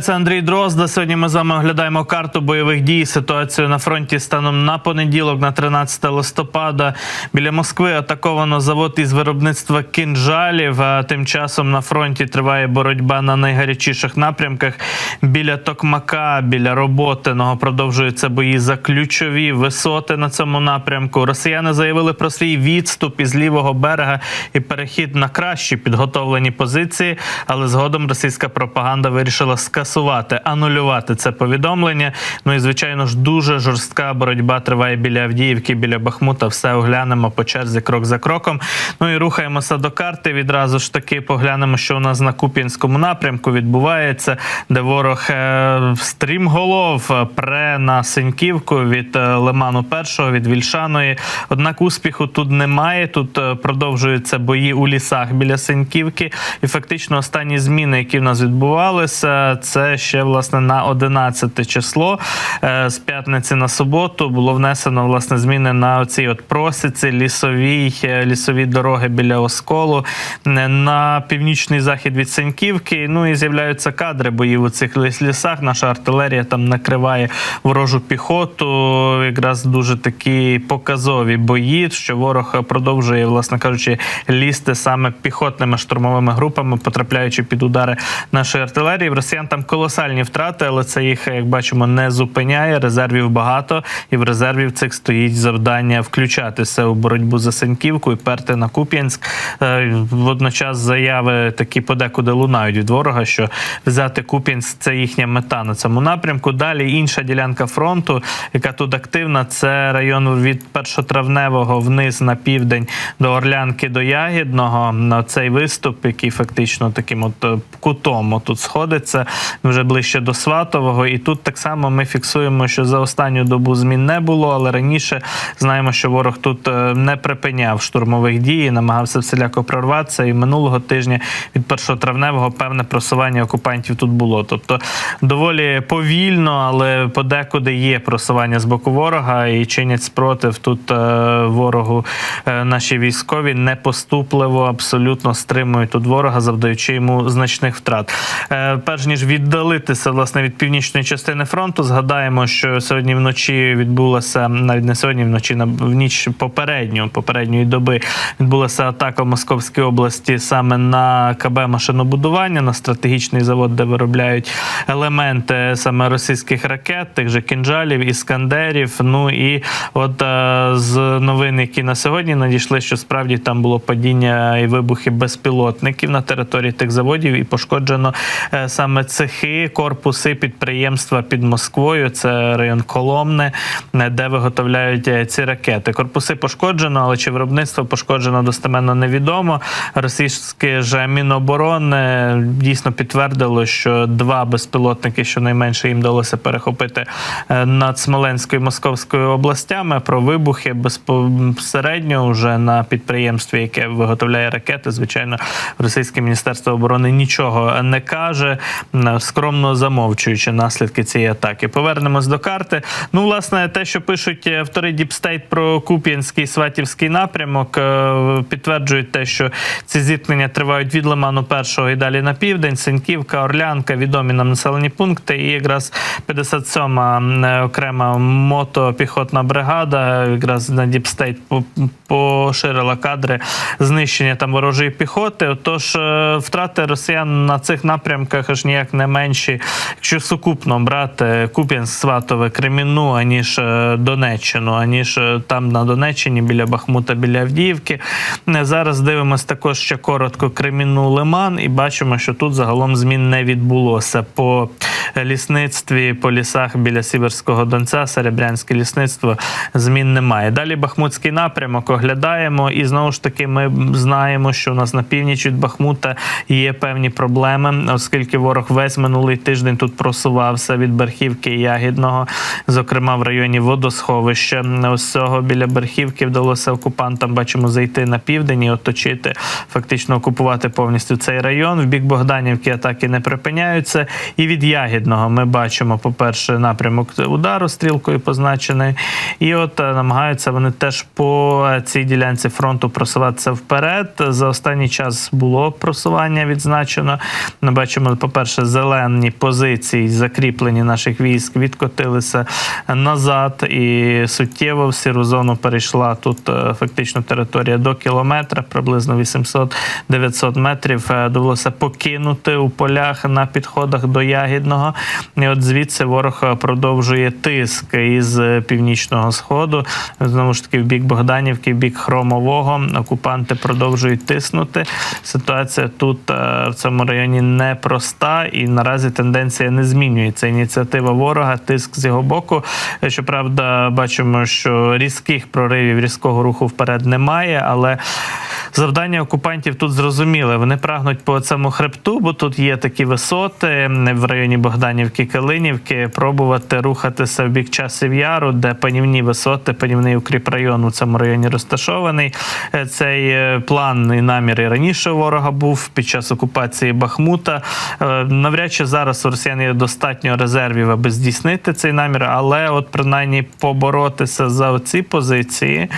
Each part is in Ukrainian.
Це Андрій Дрозда. Сьогодні ми з вами оглядаємо карту бойових дій. Ситуацію на фронті станом на понеділок, на 13 листопада. Біля Москви атаковано завод із виробництва кінжалів. А тим часом на фронті триває боротьба на найгарячіших напрямках. Біля Токмака, біля Роботиного продовжуються бої за ключові висоти на цьому напрямку. Росіяни заявили про свій відступ із лівого берега і перехід на кращі підготовлені позиції, але згодом російська пропаганда вирішила скасувати, анулювати це повідомлення. Ну і звичайно ж дуже жорстка боротьба триває біля Авдіївки, біля Бахмута. Все оглянемо по черзі крок за кроком. Ну і рухаємося до карти. Відразу ж таки поглянемо, що у нас на Куп'янському напрямку відбувається, де ворог е, стрімголов е, пре на Синьківку від е, Лиману першого від Вільшаної. Однак успіху тут немає. Тут е, продовжуються бої у лісах біля Синьківки, і фактично останні зміни, які в нас відбувалися, це ще власне на 11 число Е, з п'ятниці на суботу було внесено власне зміни на оцій от просіці лісовій е, лісові дороги біля Осколу е, на північний захід від Синьківки. Ну і з'являються кадри боїв у цих ліс- лісах. Наша артилерія там накриває ворожу піхоту. Якраз дуже такі показові бої, що ворог продовжує, власне кажучи, лізти саме піхотними штурмовими групами, потрапляючи під удари нашої артилерії. В росіян там колосальні втрати, але це їх, як бачимо, не зупиняє. Резервів багато, і в резервів цих стоїть завдання включатися у боротьбу за Сеньківку і перти на Куп'янськ. Е, Водночас заяви такі подекуди лунають від ворога, що взяти Куп'янськ це їхня мета на цьому напрямку. Далі інша ділянка фронту, яка тут активна, це район від першотравневого вниз на південь до Орлянки до Ягідного. На цей виступ, який фактично таким от е, кутом тут сходиться, вже ближче до Сватового. І тут так само ми фіксуємо, що за останню добу змін не було, але раніше знаємо, що ворог тут е, не припиняв штурмових дій, намагався всіляко прорватися. І минулого тижня від першотравневого певне просування окупантів тут було. Тобто доволі повільно, але подекуди є просування з боку ворога і чинять спротив тут е, ворогу е, наші військові непоступливо абсолютно стримують тут ворога, завдаючи йому значних втрат. Перш ніж віддалитися власне від північної частини фронту, згадаємо, що сьогодні вночі відбулася навіть не сьогодні, вночі на в ніч попередню попередньої доби відбулася атака в Московській області саме на КБ машинобудування, на стратегічний завод, де виробляють елементи саме російських ракет, тих же кінжалів, іскандерів. Ну і от е, з новин, які на сьогодні надійшли, що справді там було падіння і вибухи безпілотників на території тих заводів, і пошкоджено е, саме цехи, корпуси підприємства під Москвою. Це район Коломне, е, де виготовляють е, ці ракети. Корпуси пошкоджено, але чи виробництво пошкоджено достеменно невідомо. Російське ж Міноборони дійсно підтвердило, що два безпілотники, щонайменше їм вдалося перехопити е, над Смоленською і Московською областями. Про вибухи безпосередньо вже на підприємстві, яке виготовляє ракети. Звичайно, російське міністерство оборони нічого не каже, скромно замовчуючи наслідки цієї атаки. Повернемось до карти. Ну, власне, те, що пишуть автори Діпстейт про Куп'янський Сватівський напрямок, е, підтверджують те, що ці зіткнення тривають від Лиману першого і далі на південь. Синьківка, Орлянка, відомі нам населені пункти. І якраз 57-ма е, окрема мотопіхотна бригада, якраз на Діпстейт поширила кадри знищення там ворожої піхоти. Отож, е, втрати росіян на цих напрямках аж ніяк не менші, якщо сукупно брати Куп'янськ, Сватове, Креміну, аніж е, Донеччину, аніж е, там на Донеччині біля Бахмута, біля Авдіївки. Е, Зараз дивимося також ще коротко Креміну Лиман, і бачимо, що тут загалом змін не відбулося по лісництві, по лісах біля Сіверського Донця, Серебрянське лісництво змін немає. Далі Бахмутський напрямок оглядаємо, і знову ж таки ми знаємо, що у нас на північ від Бахмута є певні проблеми, оскільки ворог весь минулий тиждень тут просувався від Берхівки і Ягідного, зокрема в районі водосховища. Ось цього біля Берхівки вдалося окупантам, бачимо, зайти на південь і оточити, фактично окупувати повністю цей район. В бік Богданівки атаки не припиняються. І від Ягідного ми бачимо, по-перше, напрямок удару стрілкою позначений. І от е, намагаються вони теж по е, цій ділянці фронту просуватися вперед. За останній час було просування відзначено. Ми бачимо, по-перше, зелені позиції, закріплені наших військ, відкотилися назад, і суттєво в сіру зону перейшла тут е, фактично територія до кілометра, приблизно 800-900 метрів. Е, Довелося покинути у полях на підходах до Ягідного. І от звідси ворог е, продовжує тиск із північного сходу. Знову ж таки, в бік Богданівки, в бік Хромового. Окупанти продовжують тиснути. Ситуація тут в цьому районі непроста, і наразі тенденція не змінюється. Ініціатива ворога, тиск з його боку. Щоправда, бачимо, що різких проривів, різкого руху вперед немає, але завдання окупантів тут зрозуміле. Вони прагнуть по цьому хребту, бо тут є такі висоти в районі Богданівки, Калинівки, пробувати рухатися в бік часів яру, де панівні висоти, панівний укріп район у цьому районі розташований. Е, Цей е, план і намір і раніше ворога був під час окупації Бахмута. Е, Навряд чи зараз у росіян є достатньо резервів, аби здійснити цей намір, але от принаймні поборотися за ці позиції,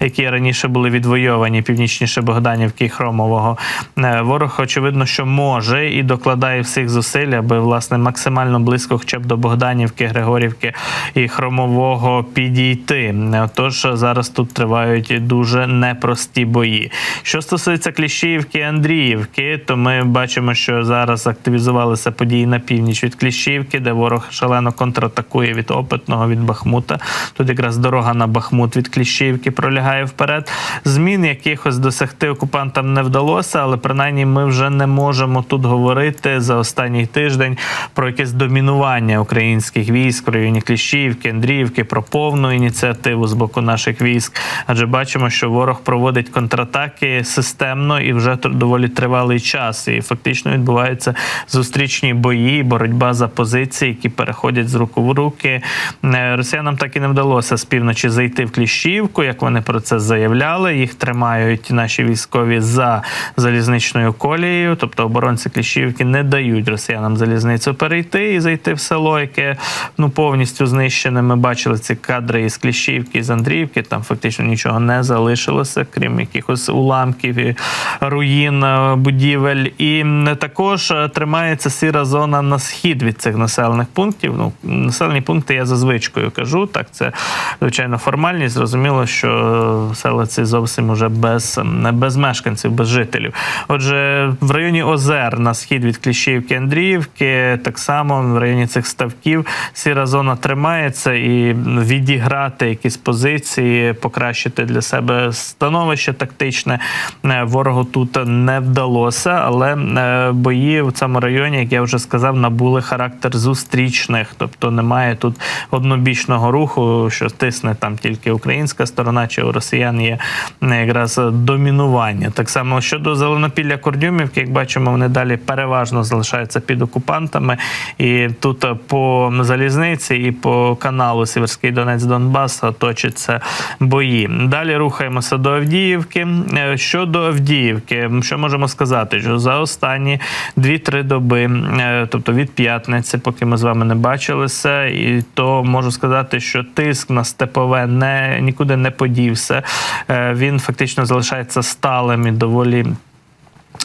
які раніше були відвойовані північніше Богданівки і Хромового. е, Ворог очевидно, що може і докладає всіх зусиль, аби власне максимально близько, хоча б до Богданівки, Григорівки і Хромового підійти. Тож зараз тут тривають дуже непрості бої. Що стосується Кліщіївки, Андріївки, то ми бачимо, що зараз активізувалися події на північ від Кліщіївки, де ворог шалено контратакує від опитного від Бахмута. Тут якраз дорога на Бахмут від Кліщіївки пролягає вперед. Змін якихось досягти окупантам не вдалося, але принаймні ми вже не можемо тут говорити за останній тиждень про якесь домінування українських військ в районі Кліщіївки, Андріївки, про повну ініціативу з боку наших військ. Адже бачимо, що ворог проводить контратаки системно і вже доволі тривалий час. І фактично відбуваються зустрічні бої, боротьба за позиції, які переходять з рук в руки. Е, Росіянам так і не вдалося з півночі зайти в Кліщіївку, як вони про це заявляли. Їх тримають наші військові за залізничною колією, тобто оборонці Кліщіївки не дають росіянам залізницю перейти і зайти в село, яке ну повністю знищене. Ми бачили ці кадри із Кліщіївки, з Андріївки. Там фактично нічого не залишилося, крім якихось уламків і руїн е, будівель. І також е, тримається сіра зона на схід від цих населених пунктів. Ну населені пункти я за звичкою кажу. Так, це звичайно формальність. Зрозуміло, що села ці зовсім уже без, без мешканців, без жителів. Отже, в районі озер на схід від Кліщівки Андріївки, так само в районі цих ставків сіра зона тримається і відіграти якісь позиції, покращити для себе становище тактичне е, ворогу тут не вдалося, але е, бої в цьому районі, як я вже сказав, набули характер зустрічних, тобто немає тут однобічного руху, що тисне там тільки українська сторона, чи у росіян є е, якраз домінування. Так само щодо зеленопілля Кордюмівки, як бачимо, вони далі переважно залишаються під окупантами, і тут е, по залізниці і по каналу Сіверський Донець Донбас точаться бої. Далі рухаємося до Авдіївки. Е, Щодо Авдіївки, що можемо сказати? Що за останні 2-3 доби, е, тобто від п'ятниці, поки ми з вами не бачилися, і то можу сказати, що тиск на степове не нікуди не подівся. Е, Він фактично залишається сталим і доволі.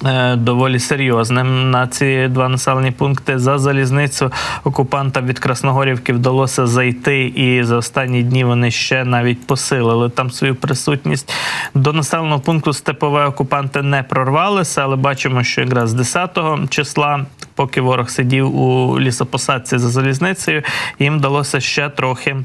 Е, Доволі серйозним на ці два населені пункти за залізницю окупантам від Красногорівки вдалося зайти, і за останні дні вони ще навіть посилили там свою присутність. До населеного пункту Степове окупанти не прорвалися, але бачимо, що якраз з 10 числа, поки ворог сидів у лісопосадці за залізницею, їм вдалося ще трохи.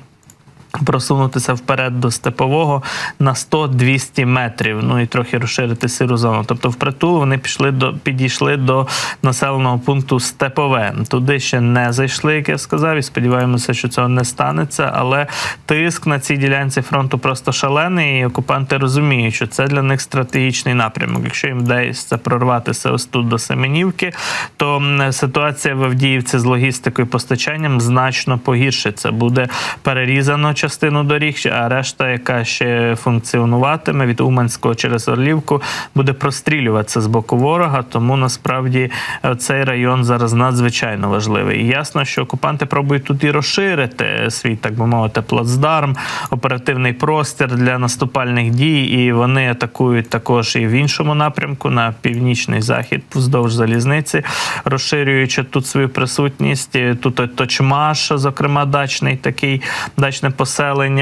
Просунутися вперед до степового на 100-200 метрів, ну і трохи розширити сиру зону. Тобто, впритул вони пішли до підійшли до населеного пункту Степове. Туди ще не зайшли, як я сказав, і сподіваємося, що цього не станеться. Але тиск на цій ділянці фронту просто шалений. І окупанти розуміють, що це для них стратегічний напрямок. Якщо їм вдається прорватися ось тут до Семенівки, то ситуація в Авдіївці з логістикою і постачанням значно погіршиться. Буде перерізано частину доріг, а решта, яка ще функціонуватиме від Уманського через Орлівку, буде прострілюватися з боку ворога. Тому насправді е, цей район зараз надзвичайно важливий. І ясно, що окупанти пробують тут і розширити свій, так би мовити, плацдарм, оперативний простір для наступальних дій, і вони атакують також і в іншому напрямку на північний захід вздовж залізниці, розширюючи тут свою присутність. Тут Точмаш, зокрема, дачний такий дачне поселення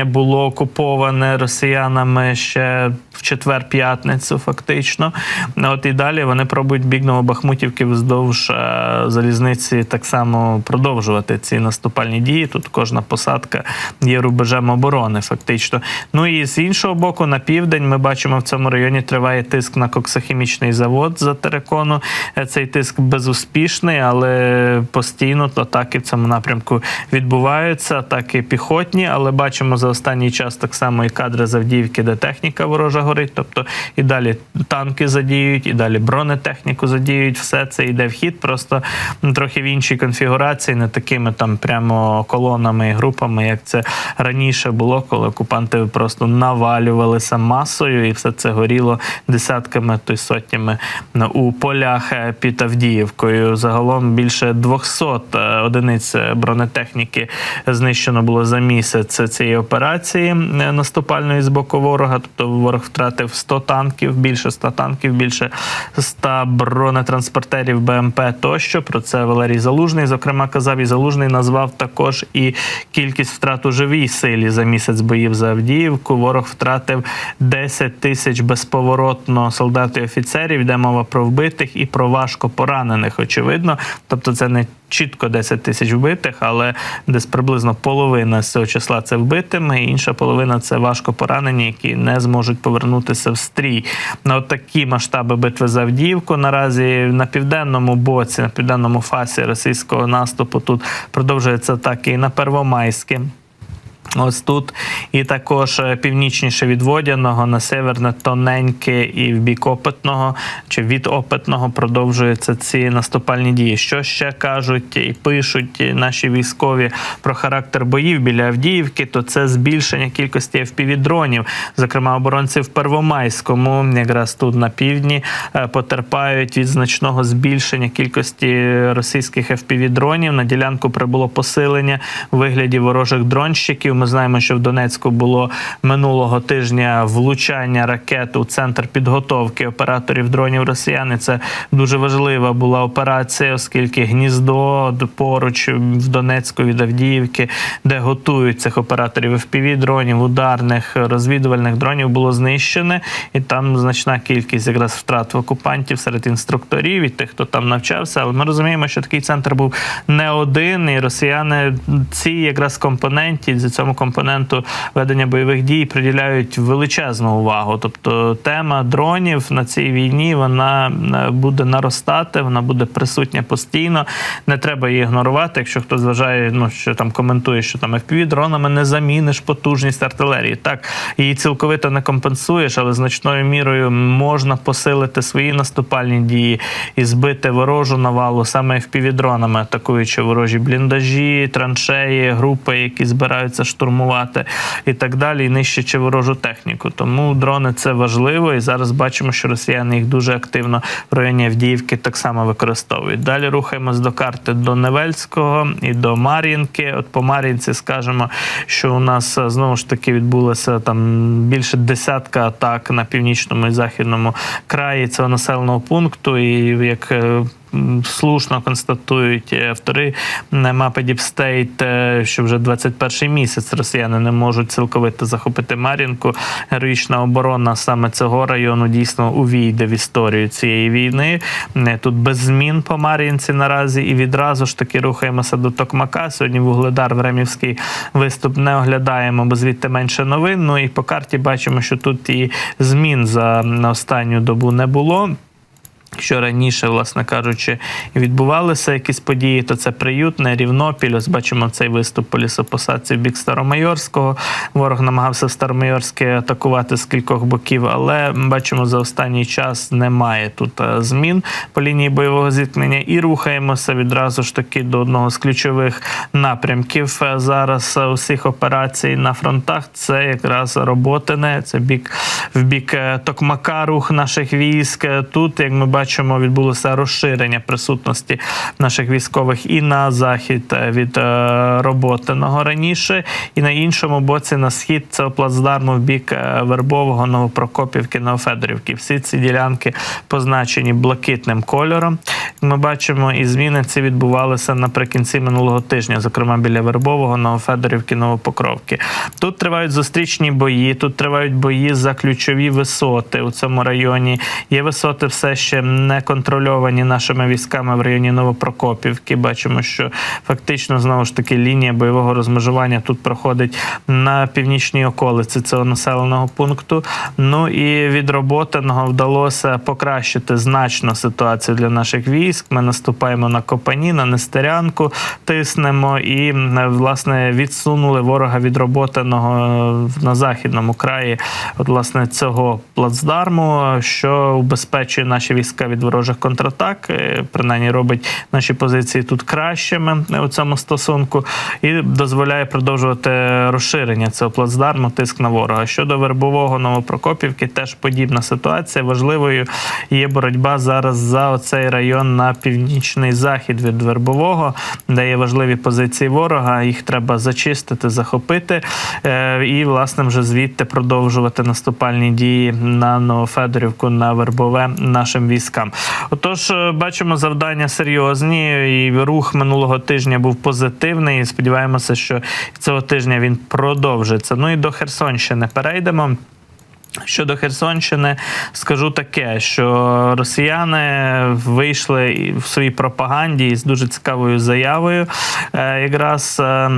було окуповане росіянами ще в четвер-п'ятницю, фактично. От і далі вони пробують бік Новобахмутівки вздовж е, залізниці так само продовжувати ці наступальні дії. Тут кожна посадка є рубежем оборони, фактично. Ну і з іншого боку, на південь ми бачимо в цьому районі триває тиск на коксохімічний завод за терекону. Е, Цей тиск безуспішний, але постійно атаки в цьому напрямку відбуваються. Атаки піхотні, але бачимо за останній час так само і кадри Завдіївки, де техніка ворожа горить. Тобто і далі танки задіють, і далі бронетехніку задіють. Все це йде в хід, просто трохи в іншій конфігурації, не такими там прямо колонами і групами, як це раніше було, коли окупанти просто навалювалися масою, і все це горіло десятками, то й сотнями у полях е, під Авдіївкою. Загалом більше 200 е, одиниць бронетехніки знищено було за місяць цієї операції е, наступальної з боку ворога. Тобто ворог втратив 100 танків, більше 100 танків, більше 100 бронетранспортерів БМП тощо. Про це Валерій Залужний, зокрема, казав і Залужний назвав також і кількість втрат у живій силі за місяць боїв за Авдіївку. Ворог втратив 10 тисяч безповоротно солдат і офіцерів. Йде мова про вбитих і про важко поранених. Очевидно, тобто це не чітко 10 тисяч вбитих, але десь приблизно половина з цього числа це вбитими, інша половина це важко поранені, які не зможуть повернутися в стрій. На такі масштаби битви за Авдіївку наразі на південному боці, на південному фасі російського наступу тут продовжуються атаки і на Первомайське. Ось тут і також е, північніше від Водяного на северне тоненьке і в бік опитного чи від опитного продовжуються ці наступальні дії. Що ще кажуть і пишуть наші військові про характер боїв біля Авдіївки, то це збільшення кількості FPV-дронів. Зокрема, оборонці в Первомайському, якраз тут на півдні, е, потерпають від значного збільшення кількості російських FPV-дронів. На ділянку прибуло посилення у вигляді ворожих дронщиків. Ми знаємо, що в Донецьку було минулого тижня влучання ракет у центр підготовки операторів дронів росіян. І Це дуже важлива була операція, оскільки гніздо поруч в Донецьку від Авдіївки, де готують цих операторів fpv дронів, ударних розвідувальних дронів, було знищене, і там значна кількість якраз втрат в окупантів серед інструкторів і тих, хто там навчався. Але ми розуміємо, що такий центр був не один, і росіяни ці якраз компоненті за цьому компоненту ведення бойових дій приділяють величезну увагу. Тобто тема дронів на цій війні вона е, буде наростати, вона буде присутня постійно. Не треба її ігнорувати. Якщо хтось вважає, ну що там коментує, що там fpv дронами не заміниш потужність артилерії. Так її цілковито не компенсуєш, але значною мірою можна посилити свої наступальні дії і збити ворожу навалу саме fpv дронами, атакуючи ворожі бліндажі, траншеї, групи, які збираються штурмувати і так далі, і нищачи ворожу техніку. Тому дрони це важливо, і зараз бачимо, що росіяни їх дуже активно в районі Авдіївки так само використовують. Далі рухаємось до карти до Невельського і до Мар'їнки. От по Мар'їнці скажемо, що у нас е, знову ж таки відбулося там більше десятка атак на північному і західному краї цього населеного пункту. І як е, слушно констатують автори мапи е, що вже 21 місяць росіяни не можуть цілковито захопити Мар'їнку. Героїчна оборона саме цього району дійсно увійде в історію цієї війни. Е, Тут без змін по Мар'їнці наразі, і відразу ж таки рухаємося до Токмака. Сьогодні Вугледар Времівський виступ не оглядаємо, бо звідти менше новин. Ну і по карті бачимо, що тут і змін за останню добу не було. Якщо раніше, власне кажучи, відбувалися якісь події, то це приютне, Рівнопіль. Ось бачимо цей виступ по лісопосадці в бік Старомайорського. Ворог намагався Старомайорське атакувати з кількох боків, але бачимо, за останній час немає тут е, змін по лінії бойового зіткнення. І рухаємося відразу ж таки до одного з ключових напрямків е, зараз е, усіх операцій на фронтах. Це якраз роботине, це бік в бік Токмака, рух наших військ. Тут, як ми бачимо, відбулося розширення присутності наших військових і на захід е, від е, роботиного раніше, і на іншому боці на схід цього плацдарму в бік е, Вербового, Новопрокопівки, Новофедорівки. Всі ці ділянки позначені блакитним кольором. Ми бачимо, і зміни ці відбувалися наприкінці минулого тижня, зокрема біля Вербового, Новофедорівки, Новопокровки. Тут тривають зустрічні бої, тут тривають бої за ключові висоти у цьому районі. Є висоти все ще не контрольовані нашими військами в районі Новопрокопівки. Бачимо, що фактично знову ж таки лінія бойового розмежування тут проходить на північній околиці цього населеного пункту. Ну і від роботиного вдалося покращити значно ситуацію для наших військ. Ми наступаємо на Копані, на Нестерянку, тиснемо і власне відсунули ворога від роботиного на західному краї, от власне цього плацдарму, що убезпечує наші війська від ворожих контратак, е, принаймні робить наші позиції тут кращими у цьому стосунку, і дозволяє продовжувати розширення цього плацдарму, тиск на ворога. Щодо вербового Новопрокопівки, теж подібна ситуація. Важливою є боротьба зараз за оцей район на північний захід від Вербового, де є важливі позиції ворога. Їх треба зачистити, захопити е, і, власне, вже звідти продовжувати наступальні дії на Новофедорівку, на Вербове нашим військам. Отож, е, бачимо завдання серйозні, і рух минулого тижня був позитивний. І Сподіваємося, що цього тижня він продовжиться. Ну і до Херсонщини перейдемо. Щодо Херсонщини, скажу таке, що росіяни вийшли в своїй пропаганді з дуже цікавою заявою. Е, Якраз е,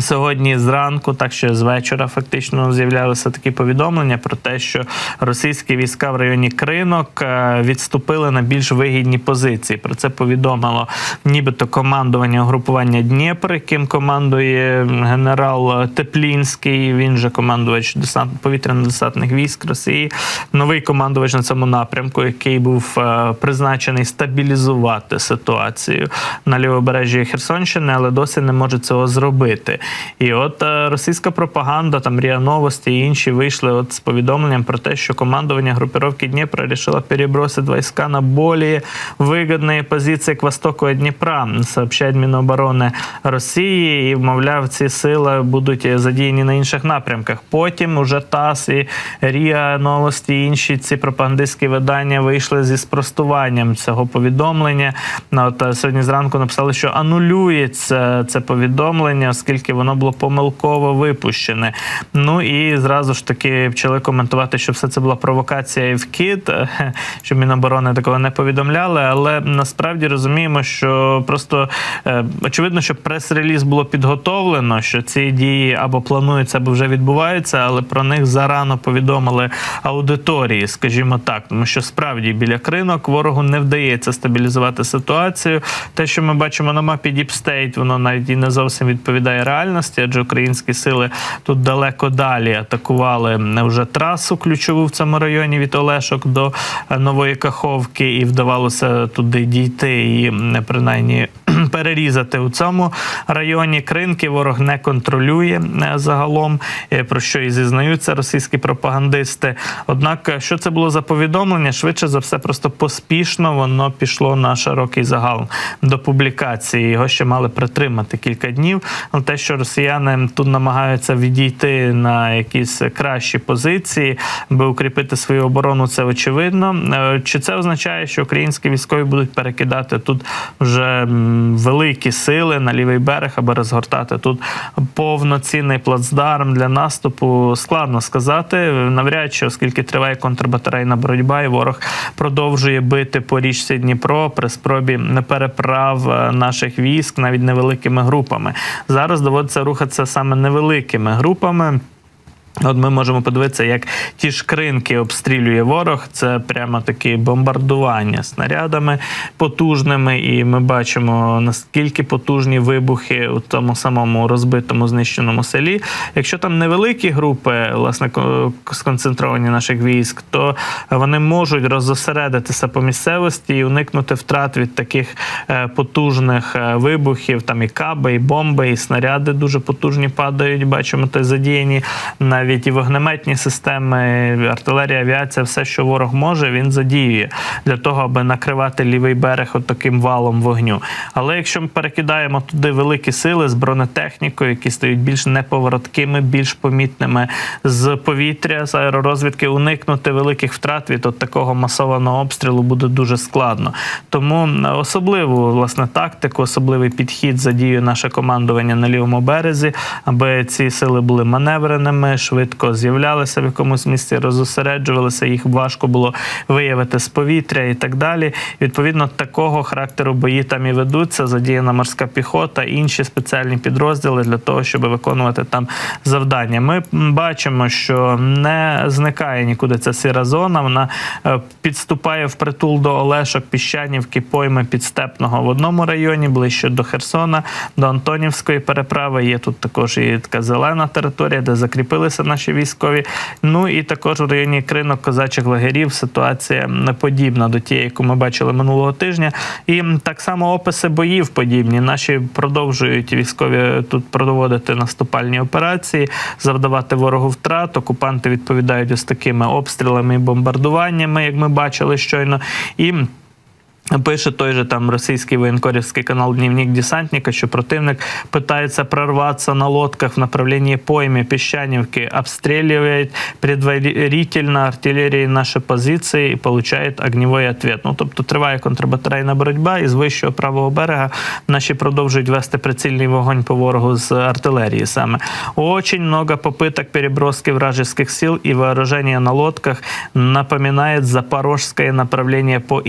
Сьогодні зранку, так що з вечора, фактично з'являлися такі повідомлення про те, що російські війська в районі Кринок е, відступили на більш вигідні позиції. Про це повідомило нібито командування угрупування Дніпр, яким командує генерал Теплінський. Він же командувач десант повітряно-десантних військ Росії. Новий командувач на цьому напрямку, який був е, призначений стабілізувати ситуацію на лівобережжі Херсонщини, але досі не може цього зробити. І от е, російська пропаганда, там Ріа Новості і інші вийшли от з повідомленням про те, що командування групіровки Дніпра рішило перебросити війська на більш вигідні позиції к востоку Дніпра, сообщає Міноборони Росії, і мовляв, ці сили будуть задіяні на інших напрямках. Потім уже ТАСС і Ріа Новості і інші ці пропагандистські видання вийшли зі спростуванням цього повідомлення. От е, сьогодні зранку написали, що анулюється це повідомлення, оскільки воно було помилково випущене. Ну і зразу ж таки почали коментувати, що все це була провокація і вкид, що Міноборони такого не повідомляли. Але насправді розуміємо, що просто е, очевидно, що прес-реліз було підготовлено, що ці дії або плануються, або вже відбуваються, але про них зарано повідомили аудиторії, скажімо так, тому що справді біля кринок ворогу не вдається стабілізувати ситуацію. Те, що ми бачимо на мапі State, воно навіть і не зовсім відповідає реальності, адже українські сили тут далеко далі атакували вже трасу ключову в цьому районі від Олешок до е, Нової Каховки, і вдавалося туди дійти і принаймні перерізати у цьому районі. Кринки ворог не контролює е, загалом, е, про що і зізнаються російські пропагандисти. Однак, е, що це було за повідомлення? Швидше за все, просто поспішно воно пішло на широкий загал до публікації. Його ще мали притримати кілька днів. Але те, що росіяни тут намагаються відійти на якісь кращі позиції, аби укріпити свою оборону, це очевидно. Чи це означає, що українські військові будуть перекидати тут вже великі сили на лівий берег, аби розгортати тут повноцінний плацдарм для наступу? Складно сказати. Навряд чи, оскільки триває контрбатарейна боротьба, і ворог продовжує бити по річці Дніпро при спробі переправ е, наших військ навіть невеликими групами. Зараз доводиться рухатися саме невеликими групами. От ми можемо подивитися, як ті ж кринки обстрілює ворог. Це прямо такі бомбардування снарядами потужними, і ми бачимо наскільки потужні вибухи у тому самому розбитому знищеному селі. Якщо там невеликі групи, власне, ко- сконцентровані наших військ, то вони можуть розосередитися по місцевості і уникнути втрат від таких е, потужних е, вибухів. Там і каби, і бомби, і снаряди дуже потужні падають. Бачимо, те задіяні навіть і вогнеметні системи, артилерія, авіація, все, що ворог може, він задіює для того, аби накривати лівий берег от валом вогню. Але якщо ми перекидаємо туди великі сили з бронетехнікою, які стають більш неповороткими, більш помітними з повітря, з аеророзвідки, уникнути великих втрат від от такого масованого обстрілу буде дуже складно. Тому особливу власне тактику, особливий підхід задіює наше командування на лівому березі, аби ці сили були маневреними, швидко з'являлися в якомусь місці, розосереджувалися, їх важко було виявити з повітря і так далі. Відповідно, такого характеру бої там і ведуться. Задіяна морська піхота, інші спеціальні підрозділи для того, щоб виконувати там завдання. Ми бачимо, що не зникає нікуди ця сіра зона. Вона е, підступає в притул до Олешок, Піщанівки, пойми Підстепного в одному районі, ближче до Херсона, до Антонівської переправи. Є тут також і така зелена територія, де закріпилися наші військові. Ну і також в районі кринок козачих лагерів ситуація подібна до тієї, яку ми бачили минулого тижня. І так само описи боїв подібні. Наші продовжують військові тут проводити наступальні операції, завдавати ворогу втрат. Окупанти відповідають ось такими обстрілами і бомбардуваннями, як ми бачили щойно. І Пише той же там російський воєнкорівський канал Дневник десантника, що противник пытается прорваться на лодках в направлении пойми Песчанівки, обстреливает предварительно артиллерией наші позиції і получает огневой ответ. Ну тобто триває контрбатарейна боротьба, і з вищого правого берега наші продовжують вести прицільний вогонь по ворогу з артилерії. Саме очень много попыток переброски вражеских сил и вооружения на лодках напоминает запорожське направление по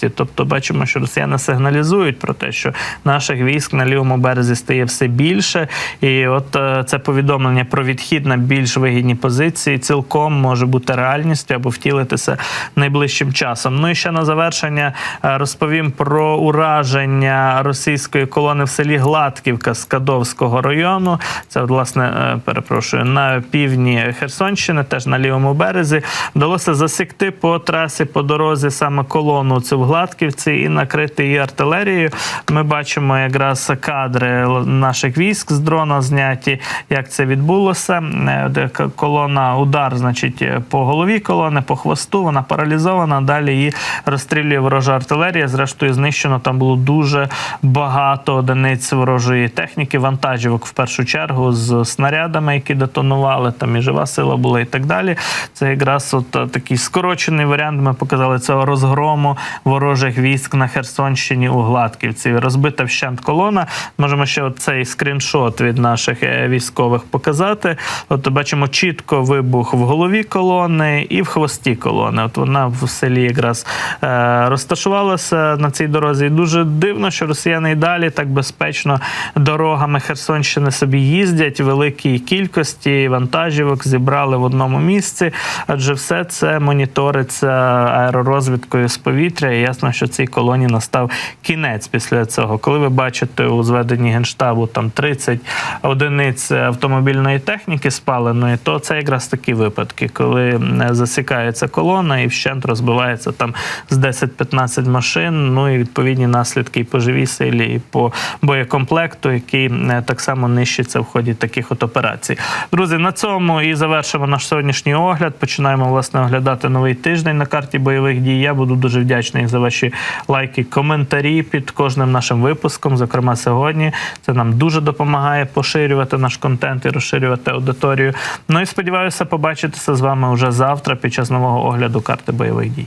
інтенсивності. Тобто, бачимо, що росіяни сигналізують про те, що наших військ на лівому березі стає все більше, і от е, це повідомлення про відхід на більш вигідні позиції цілком може бути реальністю або втілитися найближчим часом. Ну і ще на завершення е, розповім про ураження російської колони в селі Гладківка Скадовського району. Це власне е, перепрошую на півдні Херсонщини, теж на лівому березі. Вдалося засікти по трасі по дорозі саме колону цю Гладківці і накрити її артилерією. Ми бачимо якраз кадри наших військ з дрона зняті, як це відбулося. Е, Де колона удар, значить, е, по голові колони, по хвосту, вона паралізована. Далі її розстрілює ворожа артилерія. Зрештою, знищено там було дуже багато одиниць ворожої техніки, вантажівок в першу чергу з снарядами, які детонували. Там і жива сила була, і так далі. Це якраз от е, такий скорочений варіант. Ми показали цього розгрому ворожих військ на Херсонщині у Гладківці. Розбита вщент колона. Можемо ще цей скріншот від наших е, військових показати. От бачимо чітко вибух в голові колони і в хвості колони. От вона в селі якраз е, розташувалася на цій дорозі. І дуже дивно, що росіяни і далі так безпечно дорогами Херсонщини собі їздять великій кількості вантажівок зібрали в одному місці, адже все це моніториться аеророзвідкою з повітря. І ясно, що цій колоні настав кінець після цього. Коли ви бачите у зведенні генштабу там 30 одиниць автомобільної техніки спаленої, то це якраз такі випадки, коли засікається колона і вщент розбивається там з 10-15 машин. Ну і відповідні наслідки і по живій силі, і по боєкомплекту, який так само нищиться в ході таких от операцій. Друзі, на цьому і завершимо наш сьогоднішній огляд. Починаємо власне оглядати новий тиждень на карті бойових дій. Я буду дуже вдячний за ваші лайки, коментарі під кожним нашим випуском. Зокрема, сьогодні це нам дуже допомагає поширювати наш контент і розширювати аудиторію. Ну і сподіваюся, побачитися з вами вже завтра під час нового огляду карти бойових дій.